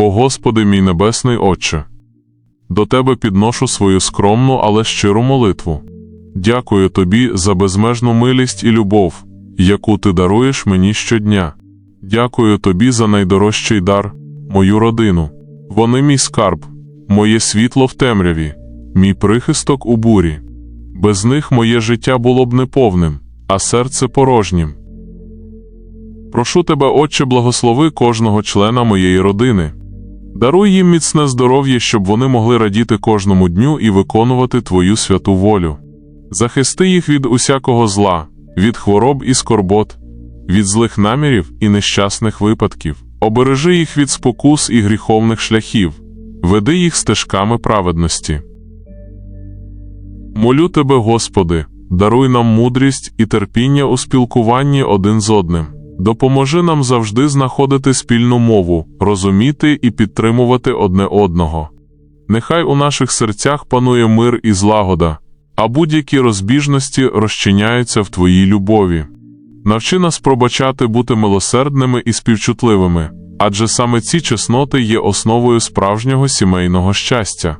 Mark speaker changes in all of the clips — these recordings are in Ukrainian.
Speaker 1: О Господи, мій небесний Отче, до Тебе підношу свою скромну, але щиру молитву. Дякую Тобі за безмежну милість і любов, яку Ти даруєш мені щодня. Дякую Тобі за найдорожчий дар, мою родину. Вони мій скарб, моє світло в темряві, мій прихисток у бурі. Без них моє життя було б неповним, а серце порожнім. Прошу тебе, Отче, благослови кожного члена моєї родини. Даруй їм міцне здоров'я, щоб вони могли радіти кожному дню і виконувати Твою святу волю. Захисти їх від усякого зла, від хвороб і скорбот, від злих намірів і нещасних випадків. Обережи їх від спокус і гріховних шляхів, веди їх стежками праведності. Молю тебе, Господи, даруй нам мудрість і терпіння у спілкуванні один з одним. Допоможи нам завжди знаходити спільну мову, розуміти і підтримувати одне одного. Нехай у наших серцях панує мир і злагода, а будь-які розбіжності розчиняються в Твоїй любові. Навчи нас пробачати бути милосердними і співчутливими, адже саме ці чесноти є основою справжнього сімейного щастя.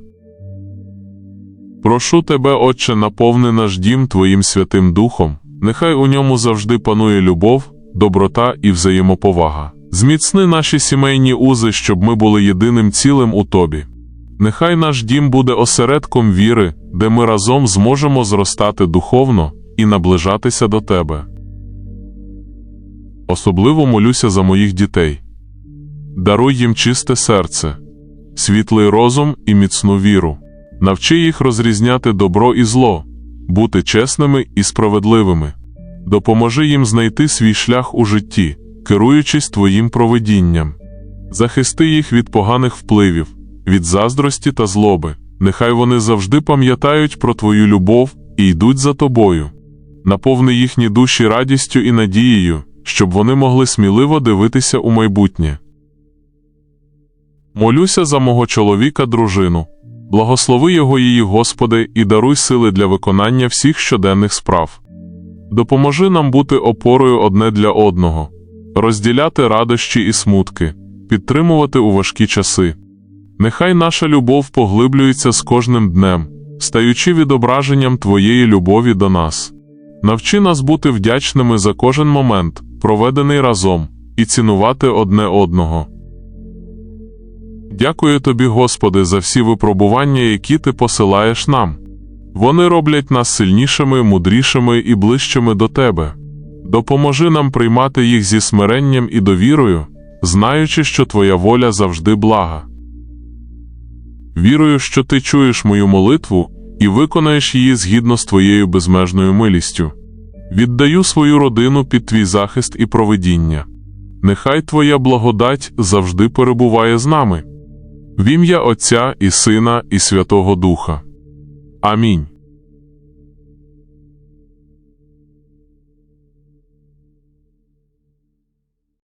Speaker 1: Прошу тебе, Отче, наповни наш дім Твоїм Святим Духом, нехай у ньому завжди панує любов, доброта і взаємоповага. Зміцни наші сімейні узи, щоб ми були єдиним цілим у Тобі. Нехай наш дім буде осередком віри, де ми разом зможемо зростати духовно і наближатися до Тебе. Особливо молюся за моїх дітей. Даруй їм чисте серце, світлий розум і міцну віру. Навчи їх розрізняти добро і зло, бути чесними і справедливими. Допоможи їм знайти свій шлях у житті, керуючись Твоїм провидінням. Захисти їх від поганих впливів, від заздрості та злоби. Нехай вони завжди пам'ятають про Твою любов і йдуть за Тобою. Наповни їхні душі радістю і надією, щоб вони могли сміливо дивитися у майбутнє. Молюся за мого чоловіка, дружину. Благослови його її, Господи, і даруй сили для виконання всіх щоденних справ. Допоможи нам бути опорою одне для одного, розділяти радощі і смутки, підтримувати у важкі часи. Нехай наша любов поглиблюється з кожним днем, стаючи відображенням Твоєї любові до нас. Навчи нас бути вдячними за кожен момент, проведений разом, і цінувати одне одного. Дякую тобі, Господи, за всі випробування, які ти посилаєш нам. Вони роблять нас сильнішими, мудрішими і ближчими до Тебе. Допоможи нам приймати їх зі смиренням і довірою, знаючи, що Твоя воля завжди блага. Вірую, що ти чуєш мою молитву і виконаєш її згідно з твоєю безмежною милістю. Віддаю свою родину під твій захист і провидіння. Нехай Твоя благодать завжди перебуває з нами. В ім'я Отця і Сина, і Святого Духа. Амінь.